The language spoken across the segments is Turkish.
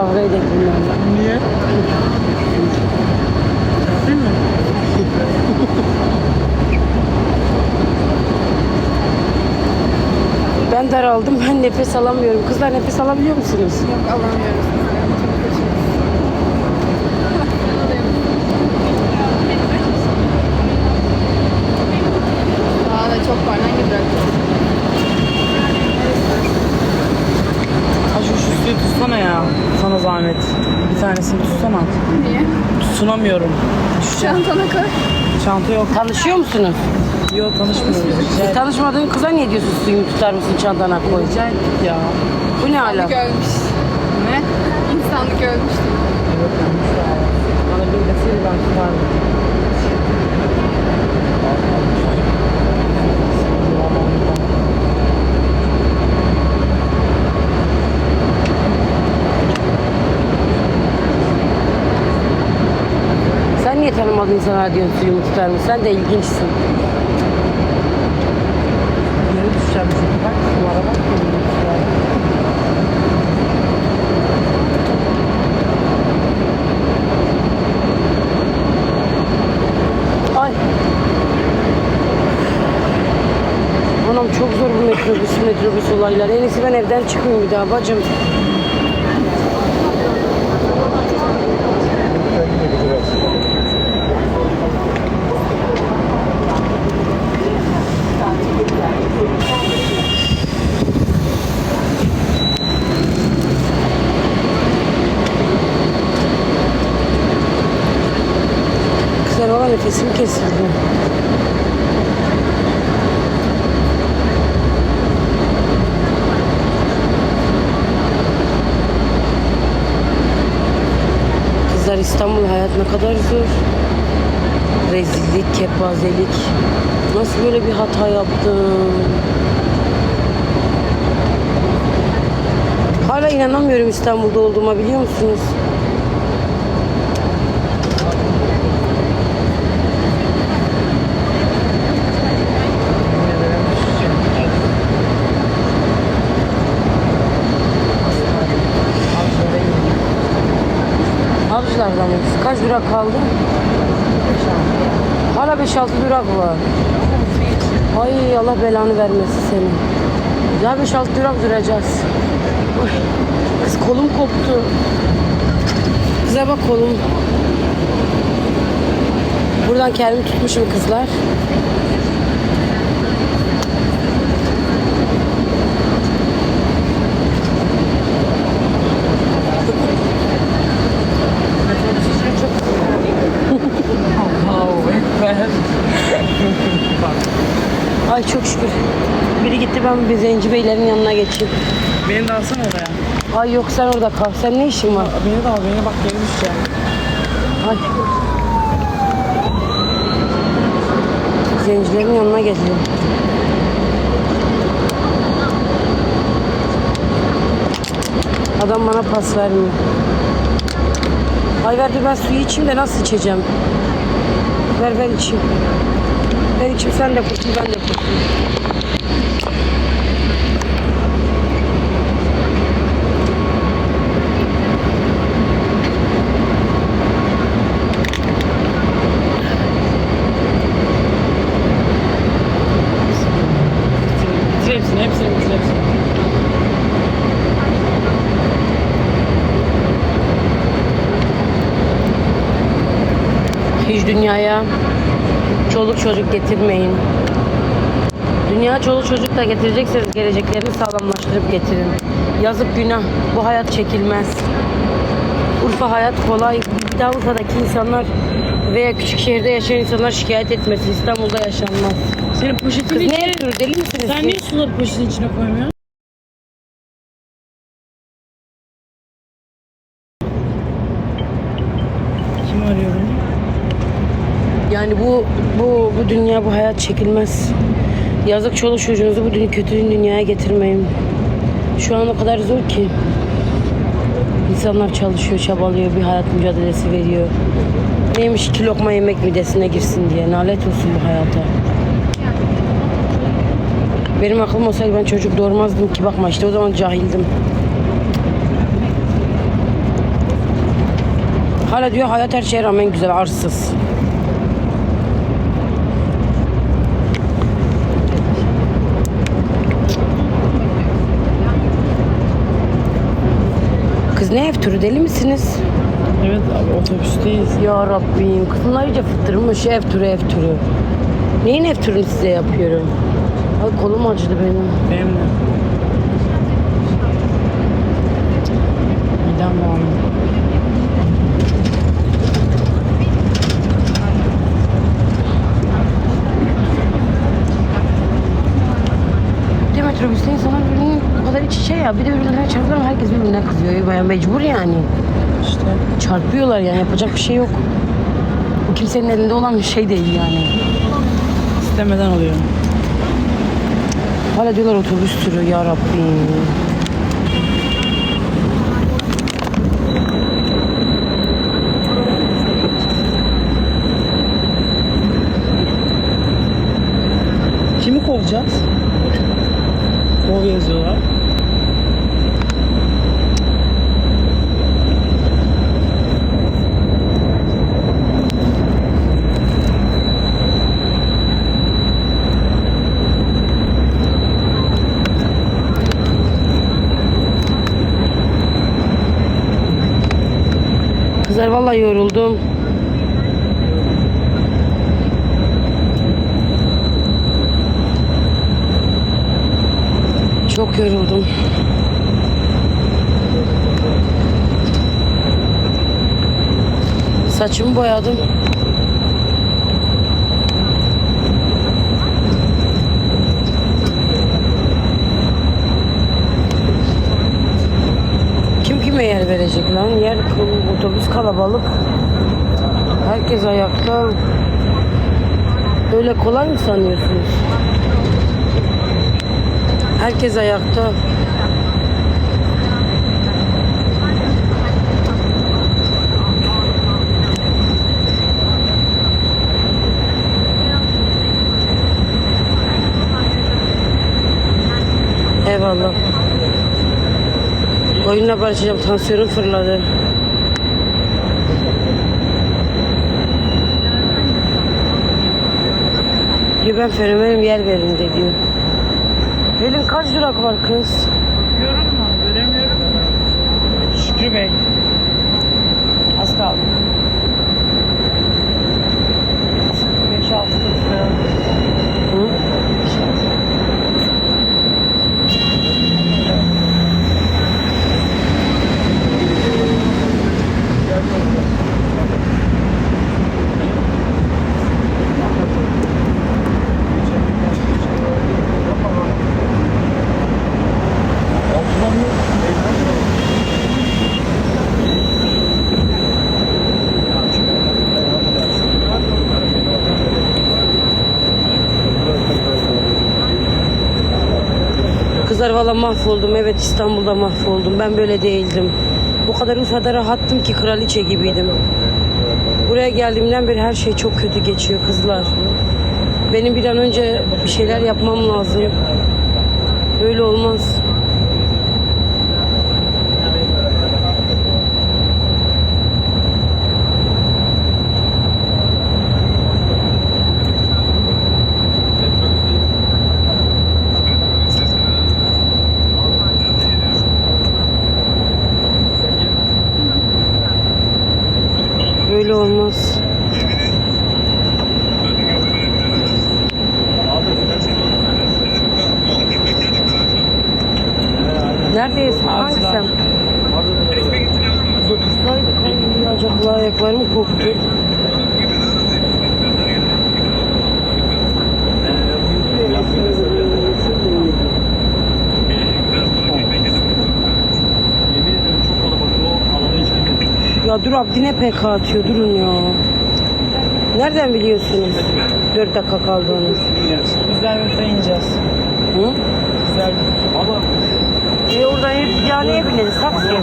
Kavga bunlarla. Niye? Değil mi? Ben daraldım. Ben nefes alamıyorum. Kızlar nefes alabiliyor musunuz? Yok alamıyoruz. Daha da çok var. Hangi bırakacağız? Ha şu, şu suyu tutsana ya. Sana zahmet. Bir tanesini tutsana. Niye? Tutunamıyorum. Çantana koy. Çanta yok. Tanışıyor musunuz? Yok tanışmıyoruz. Siz tanışmadığın kıza niye diyorsun suyumu tutar mısın çantana koy? Rica ya. Bu ne İnsanlık alaka? ölmüş. Ne? İnsanlık ölmüş. Bana bir deseydi ben tutardım. Sen niye tanımadığın insana diyorsun suyumu tutar mısın? Sen de ilginçsin. Yere düşeceğim çünkü bak. Sulara bak. Ay. Anam çok zor bu metrobüs metrobüs olaylar. En iyisi ben evden çıkmayayım bir daha bacım. Kızlar valla nefesim kesildi. Kızlar İstanbul hayat ne kadar zor. Rezillik, kepazelik. Nasıl böyle bir hata yaptım? Hala inanamıyorum İstanbul'da olduğuma biliyor musunuz? Durak kaldı? Hala 5-6 durak var. Ay Allah belanı vermesin seni. Daha 5-6 durak duracağız. Kız kolum koptu. Kıza bak kolum. Buradan kendimi tutmuşum kızlar. Ay çok şükür. Biri gitti ben bir zenci beylerin yanına geçeyim. Beni de alsana oraya. Ay yok sen orada kal. Sen ne işin var? Beni de al beni bak yere düşeceğim. Ay. Zencilerin yanına geliyor. Adam bana pas vermiyor. Ay ver dur ben suyu içeyim de nasıl içeceğim? Ver ver içeyim. Ver içeyim sen de kurtul ben de kurtul. Hiç dünyaya çoluk çocuk getirmeyin. Dünya çoluk çocuk da getirecekseniz geleceklerini sağlamlaştırıp getirin. Yazık günah. Bu hayat çekilmez. Urfa hayat kolay. Bir daha Urfa'daki insanlar veya küçük şehirde yaşayan insanlar şikayet etmesin. İstanbul'da yaşanmaz. Senin poşetini Kız ne yapıyor? Deli misiniz? Sen niye suları poşetin içine koymuyorsun? Kim arıyor beni? Yani bu bu bu dünya bu hayat çekilmez. Yazık çoluk çocuğunuzu bu dünya, kötü dünyaya getirmeyin. Şu an o kadar zor ki. İnsanlar çalışıyor, çabalıyor, bir hayat mücadelesi veriyor. Neymiş iki lokma yemek midesine girsin diye. Nalet olsun bu hayata. Benim aklım olsaydı ben çocuk doğurmazdım ki bakma işte o zaman cahildim. Hala diyor hayat her şeye rağmen güzel, arsız. Ne ev turu deli misiniz? Evet abi otobüsteyiz. Ya Rabbim kızımlar iyice fıttırmış ev turu ev turu. Neyin ev turunu size yapıyorum? Ay kolum acıdı benim. Benim de. Midem bulandı. Bir de metrobüste insanlar birbirinin bu kadar iç içe ya. Bir de birbirlerine çarpıyorlar herkes birbirine kızıyor. Baya mecbur yani. İşte Çarpıyorlar yani yapacak bir şey yok. Bu kimsenin elinde olan bir şey değil yani. istemeden oluyor. Hala diyorlar otobüs turu ya Rabbim. Kimi kovacağız? Kov yazıyorlar. Vallahi yoruldum. Çok yoruldum. Saçımı boyadım. Kim kime yer verecek lan? Yer otobüs kalabalık. Herkes ayakta. Öyle kolay mı sanıyorsunuz? Herkes ayakta. Eyvallah. Oyunla barışacağım. Tansiyonum fırladı. Diyor ben fenomenim yer verin de diyor. Elin kaç durak var kız? Görüyorum mu? Göremiyorum. Şükrü Bey. Az kaldı. 5-6 dakika. Hı? Kızlar valla mahvoldum. Evet İstanbul'da mahvoldum. Ben böyle değildim. Bu kadar Urfa'da rahattım ki kraliçe gibiydim. Buraya geldiğimden beri her şey çok kötü geçiyor kızlar. Benim bir an önce bir şeyler yapmam lazım. Böyle olmaz. Böyle olmaz. Neredeyiz? Hangi sen? Dokuzdaydık. Ay, Acaba ayaklarım koktu. Ya dur Abdi ne PK atıyor durun ya. Nereden biliyorsunuz? 4 dakika kaldığını. Güzel bir ineceğiz. Hı? Güzel. Ama E oradan hep ya neye bineriz? Taksiye.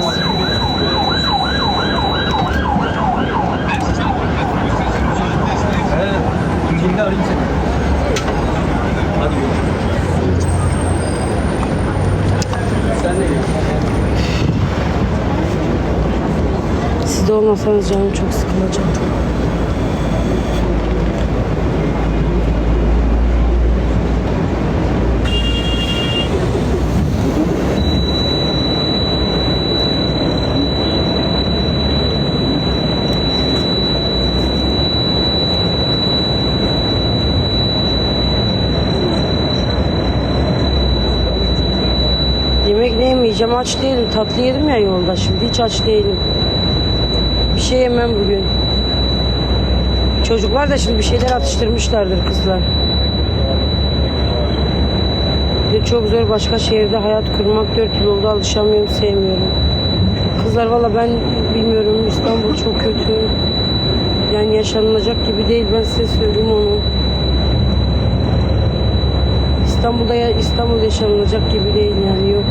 İlginde arayayım seni. Hadi görüşürüz. Olmasanız canım çok sıkılacak. Yemek ne yemeyeceğim aç değilim tatlı yedim ya yolda şimdi hiç aç değilim. Bir şey yemem bugün. Çocuklar da şimdi bir şeyler atıştırmışlardır kızlar. De çok zor başka şehirde hayat kurmak. Dört yıl oldu alışamıyorum, sevmiyorum. Kızlar valla ben bilmiyorum İstanbul çok kötü. Yani yaşanılacak gibi değil ben size söyleyeyim onu. İstanbul'da ya İstanbul yaşanılacak gibi değil yani yok.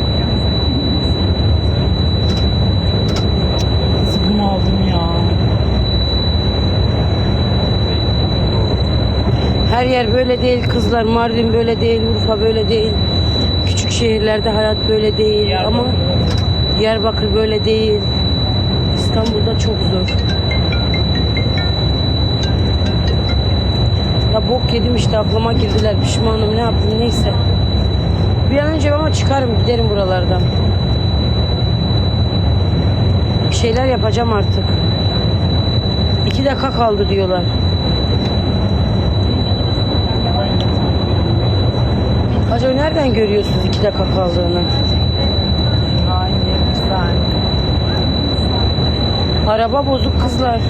Her yer böyle değil kızlar. Mardin böyle değil, Urfa böyle değil. Küçük şehirlerde hayat böyle değil ama Diyarbakır böyle değil. İstanbul'da çok zor. Ya bok yedim işte aklıma girdiler. Pişmanım ne yaptım neyse. Bir an önce ama çıkarım giderim buralardan. Bir şeyler yapacağım artık. İki dakika kaldı diyorlar. Nereden görüyorsunuz iki dakika kaldığını? Lütfen. Araba bozuk kızlar.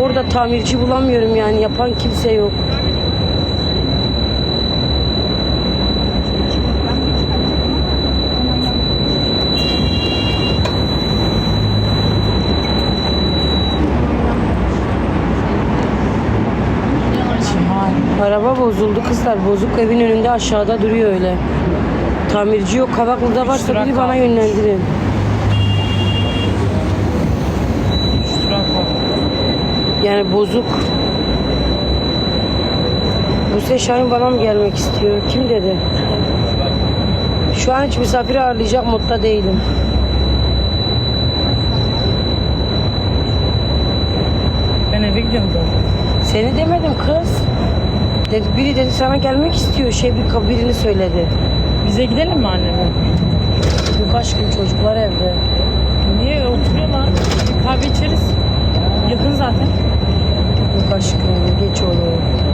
Orada tamirci bulamıyorum yani yapan kimse yok. Araba bozuldu kızlar. Bozuk evin önünde aşağıda duruyor öyle. Tamirci yok. Kavaklı'da varsa biri bana yönlendirin. Yani bozuk. Buse Şahin bana mı gelmek istiyor? Kim dedi? Şu an hiç misafir ağırlayacak modda değilim. Ben eve gidiyorum zaten. Seni demedim kız. Dedi, biri dedi sana gelmek istiyor. Şey bir birini söyledi. Bize gidelim mi anneme? Yok aşkım çocuklar evde. Niye oturuyorlar? Bir kahve içeriz. Yakın zaten. Yok aşkım geç olur.